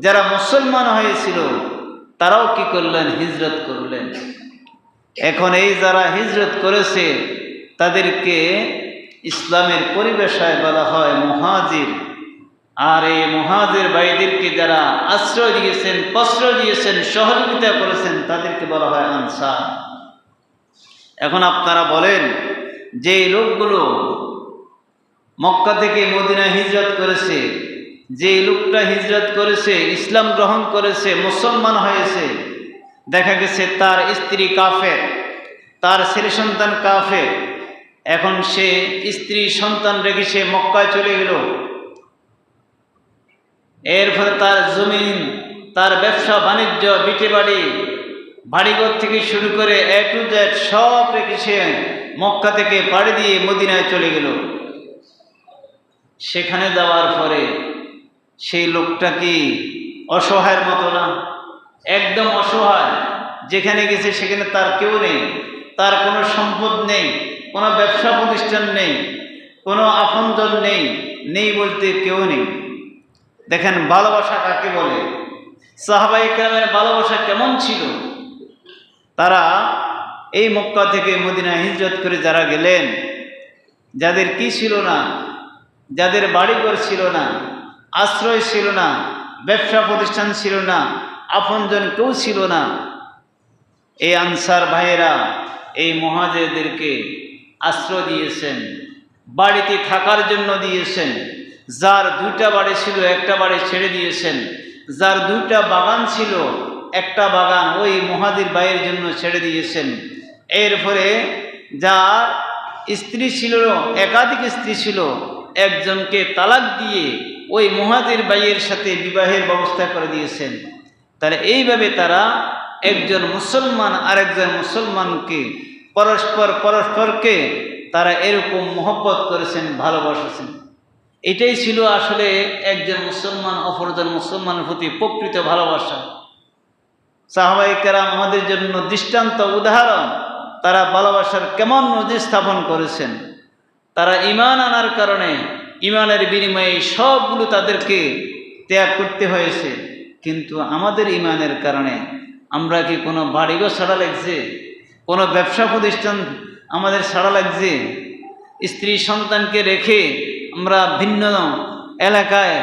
যারা মুসলমান হয়েছিল, তারাও কি করলেন? হিজরত করলেন। এখন এই যারা হিজরত করেছে, তাদেরকে ইসলামের পরিবেশায় বলা হয় মহাজির। আর এই মহাজির ভাইদেরকে যারা আশ্রয় দিয়েছেন, প্রশ্রয় দিয়েছেন, সহযোগিতা করেছেন, তাদেরকে বলা হয় আনসার। এখন আপনারা বলেন, যে লোকগুলো মক্কা থেকে মদিনা হিজরত করেছে যে লোকটা হিজরত করেছে, ইসলাম গ্রহণ করেছে, মুসলমান হয়েছে, দেখা গেছে তার স্ত্রী কাফের, তার ছেলে সন্তান কাফের। এখন সে স্ত্রী সন্তান রেখে সে মক্কায় চলে গেল। এর ফলে তার জমিন, তার ব্যবসা, বাণিজ্য বিটে বাড়ি বাড়িঘর থেকে শুরু করে এ টু জেড সব রেখে সে মক্কা থেকে পাড়ি দিয়ে মদিনায় চলে গেল। সেখানে যাওয়ার পরে সেই লোকটা কি অসহায়ের মতো না? একদম অসহায়। যেখানে গেছে সেখানে তার কেউ নেই। তার কোনো সম্পদ নেই, কোনো ব্যবসা প্রতিষ্ঠান নেই, কোনো আপনজন নেই নেই বলতে কেউ নেই। দেখেন, ভালোবাসা কাকে বলে? সাহাবাই কেরামের ভালোবাসা কেমন ছিল? তারা এই মক্কা থেকে মদিনা হিজরত করে যারা গেলেন, যাদের কি ছিল না, যাদের বাড়িঘর ছিল না আশ্রয় ছিল না, ব্যবসা প্রতিষ্ঠান ছিল না, আপনজন কেউ ছিল না। এই আনসার ভাইয়েরা, এই মহাজেদেরকে আশ্রয় দিয়েছেন, বাড়িতে থাকার জন্য দিয়েছেন, যার দুইটা বাড়ি ছিল, একটা বাড়ি ছেড়ে দিয়েছেন, যার দুইটা বাগান ছিল, একটা বাগান ওই মহাদির বাইয়ের জন্য ছেড়ে দিয়েছেন। এর ফলে যার স্ত্রী ছিল, একাধিক স্ত্রী ছিল, একজনকে তালাক দিয়ে ওই মহাদির বাইয়ের সাথে বিবাহের ব্যবস্থা করে দিয়েছেন। তাহলে এইভাবে তারা একজন মুসলমান আরেকজন মুসলমানকে, পরস্পর পরস্পরকে তারা এরকম মহব্বত করেছেন, ভালোবাসেছেন। এটাই ছিল আসলে একজন মুসলমান, অপরজন মুসলমানের প্রতি প্রকৃত ভালোবাসা। সাহাবাই আমাদের জন্য দৃষ্টান্ত উদাহরণ। তারা ভালোবাসার কেমন নজির স্থাপন করেছেন। তারা ইমান আনার কারণে ইমানের বিনিময়ে সবগুলো তাদেরকে ত্যাগ করতে হয়েছে। কিন্তু আমাদের ইমানের কারণে আমরা কি কোনো বাড়িঘর ছাড়া লাগছে? কোনো ব্যবসা প্রতিষ্ঠান আমাদের ছাড়া লাগছে? স্ত্রী সন্তানকে রেখে আমরা ভিন্ন এলাকায়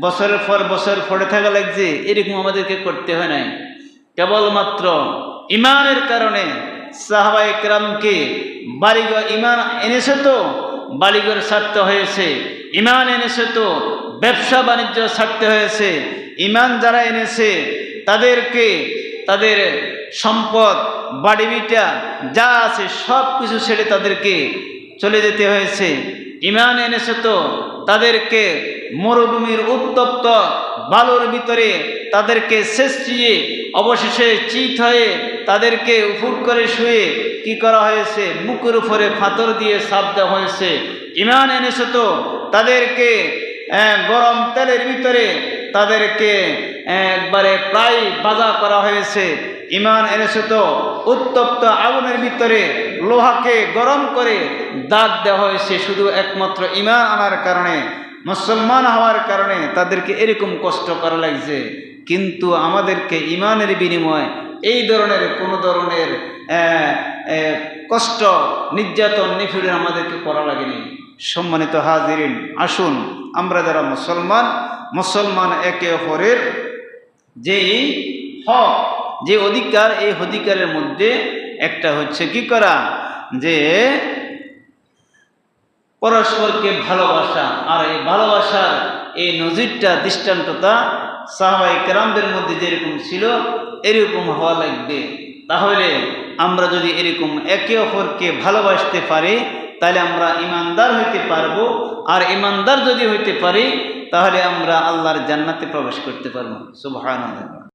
বছরের পর বছর পড়ে থাকা লাগছে, এরকম আমাদেরকে করতে হয় নাই। কেবলমাত্র ইমানের কারণে সাহাবা একরামকে বাড়িঘর ইমান এনেছে তো, বাড়িঘর ছাড়তে হয়েছে। ইমান এনেছে তো, ব্যবসা বাণিজ্য ছাড়তে হয়েছে। ইমান যারা এনেছে, তাদেরকে তাদের সম্পদ, বাড়ি বিটা, যা আছে সব কিছু ছেড়ে তাদেরকে চলে যেতে হয়েছে। ইমান এনেছে তো, তাদেরকে মরুভূমির উত্তপ্ত বালুর ভিতরে তাদেরকে শেষ দিয়ে, অবশেষে চিত হয়ে তাদেরকে উফুট করে শুয়ে কি করা হয়েছে? বুকের উপরে ফাতর দিয়ে সাপ দেওয়া হয়েছে। ইমান এনেছে তো তাদেরকে গরম তেলের ভিতরে তাদেরকে একবারে প্রায় বাজা করা হয়েছে। ইমান এনেছে তো? উত্তপ্ত আগুনের ভিতরে লোহাকে গরম করে দাগ দেওয়া হয়েছে শুধু একমাত্র ইমান আনার কারণে। মুসলমান হওয়ার কারণে তাদেরকে এরকম কষ্ট করা লাগছে। কিন্তু আমাদেরকে ইমানের বিনিময় এই ধরনের, কোনো ধরনের কষ্ট, নির্যাতন নিফিরে আমাদেরকে করা লাগেনি। সম্মানিত হাজিরিন, আসুন, আমরা যারা মুসলমান মুসলমান একে অপরের যেই হক, যে অধিকার, এই অধিকারের মধ্যে একটা হচ্ছে কি করা? যে পরস্পরকে ভালোবাসা, আর এই ভালোবাসার এই নজিরটা দৃষ্টান্ততা সাহাবাই কেরামদের মধ্যে যেরকম ছিল, এরকম হওয়া লাগবে। তাহলে আমরা যদি এরকম একে অপরকে ভালোবাসতে পারি তাহলে আমরা ইমানদার হইতে পারব। আর ইমানদার যদি হইতে পারি, তাহলে আমরা আল্লাহর জান্নাতে প্রবেশ করতে পারব। সুবহানাল্লাহ।